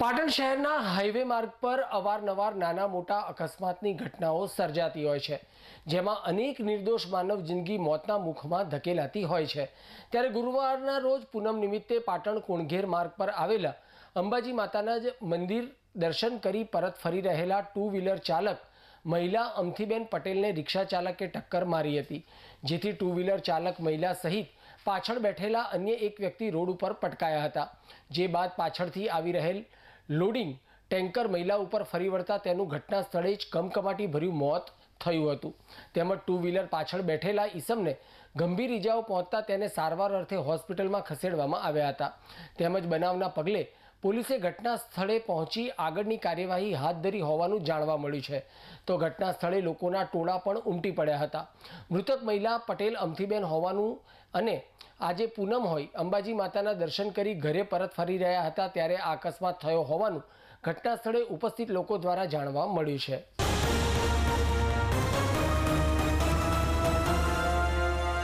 પાટણ શહેરના હાઈવે માર્ગ પર અવારનવાર નાના મોટા અકસ્માતની ઘટનાઓ સર્જાતી હોય છે, જેમાં અનેક નિર્દોષ માનવ જિંદગી મોતના મુખમાં ધકેલાતી હોય છે. ત્યારે ગુરુવારના રોજ પૂનમ નિમિત્તે પાટણ કુણઘેર માર્ગ પર આવેલા અંબાજી માતાના જ મંદિર દર્શન કરી પરત ફરી રહેલા ટુ વ્હીલર ચાલક મહિલા અમથીબેન પટેલને રિક્ષા ચાલકે ટક્કર મારી હતી, જેથી ટુ વ્હીલર ચાલક મહિલા સહિત પાછળ બેઠેલા અન્ય એક વ્યક્તિ રોડ ઉપર પટકાયા હતા, જે બાદ પાછળથી આવી રહેલ લોડિંગ ટેન્કર મહિલા ઉપર ફરી વળતા તેનું ઘટના સ્થળે જ કમકમાટી ભર્યું મોત થયું હતું. તેમજ ટુ વ્હીલર પાછળ બેઠેલા ઈસમને ગંભીર ઇજાઓ પહોંચતા તેને સારવાર અર્થે હોસ્પિટલમાં ખસેડવામાં આવ્યા હતા. તેમજ બનાવના પગલે પોલીસે ઘટના સ્થળે પહોંચી આગળની કાર્યવાહી હાથ ધરી હોવાનું જાણવા મળ્યું છે. તો ઘટના સ્થળે લોકોના ટોળા પણ ઉમટી પડ્યા હતા. મૃતક મહિલા પટેલ અમથીબેન હોવાનું અને આજે પૂનમ હોય અંબાજી માતાના દર્શન કરી ઘરે પરત ફરી રહ્યા હતા ત્યારે આ અકસ્માત થયો હોવાનું ઘટના સ્થળે ઉપસ્થિત લોકો દ્વારા જાણવા મળ્યું છે.